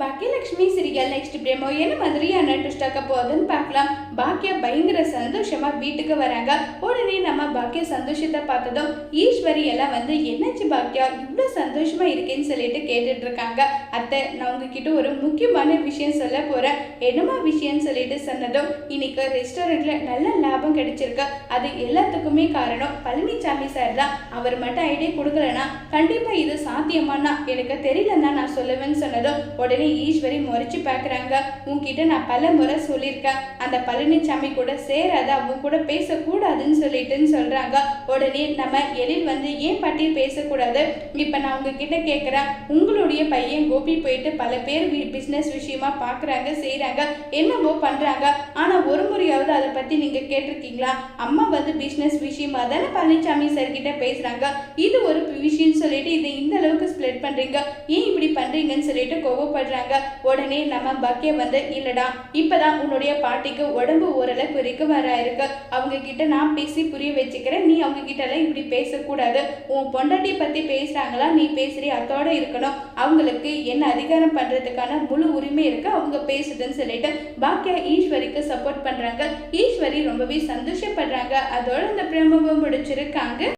Baakiyalakshmi serial next பிரேமோ என்ன மாதிரியான ட்விஸ்டாக்க போகுதுன்னு பார்க்கலாம். பாக்கியா பயங்கர சந்தோஷமா வீட்டுக்கு வராங்க. உடனே நம்ம பாக்கிய சந்தோஷத்தை பார்த்ததும் ஈஸ்வரி எல்லாம் வந்து என்னாச்சு பாக்கியா? இவ்வளோ சந்தோஷமா இருக்கேன்னு சொல்லிட்டு கேட்டுட்டு இருக்காங்க. அத்தை நான் உங்ககிட்ட ஒரு முக்கியமான விஷயம் சொல்ல போறேன். என்னமா விஷயம்னு சொல்லிட்டு சொன்னதும் இன்னைக்கு ரெஸ்டாரண்ட்ல நல்ல லாபம் கிடைச்சிருக்கு. அது எல்லாத்துக்குமே காரணம் பழனிசாமி சார் தான். அவர் மட்டும் ஐடியா கொடுக்கலன்னா கண்டிப்பா இது சாத்தியமானா எனக்கு தெரியலன்னா நான் சொல்லுவேன்னு சொன்னதும் உடனே ஈஸ்வரி முறைச்சு பார்க்குறாங்க. உன்கிட்ட நான் பல முறை சொல்லியிருக்கேன். அந்த பழனிசாமி கூட சேராத? அவங்க கூட பேசக்கூடாதுன்னு சொல்லிட்டுன்னு சொல்றாங்க. உடனே நம்ம எழில் வந்து ஏன் பாட்டி பேசக்கூடாது? இப்போ நான் உங்ககிட்ட கேட்குறேன் உங்களுடைய பையன் கோபி போயிட்டு பல பேர் பிஸ்னஸ் விஷயமா பார்க்குறாங்க செய்கிறாங்க என்னவோ பண்ணுறாங்க ஆனால் ஒரு முறையாவது அதை பற்றி நீங்கள் கேட்டிருக்கீங்களா? அம்மா வந்து பிஸ்னஸ் விஷயமா தானே பழனிசாமி சார் கிட்ட பேசுகிறாங்க இது ஒரு விஷயம் சொல்லிட்டு இதை இந்த அளவுக்கு ஸ்ப்ளிட் பண்ணுறீங்க ஏன் இப்படி பண்ணுறீங்கன்னு சொல்லிட்டு கோவப்படுறாங்க. உடனே நம்ம பக்கே வந்து இல்லடா இப்பதான் உன்னுடைய பாட்டிக்கு உடம்பு ஓரளவுக்கு வரைக்கும் வர இருக்கு. அவங்க கிட்ட நான் பேசி புரிய வச்சுக்கிறேன். நீ அவங்க கிட்ட எல்லாம் இப்படி பேசக்கூடாது. உன் பொண்டாட்டி பத்தி பேசுறாங்களா? நீ பேசுகிற அத்தோட இருக்கணும். அவங்களுக்கு என்ன அதிகாரம் பண்றதுக்கான முழு உரிமை இருக்கு. அவங்க பேசுதுன்னு சொல்லிட்டு பாக்கியா ஈஸ்வரிக்கு சப்போர்ட் பண்றாங்க. ஈஸ்வரி ரொம்பவே சந்தோஷப்படுறாங்க. அதோட இந்த பிரம்மபம் முடிச்சிருக்காங்க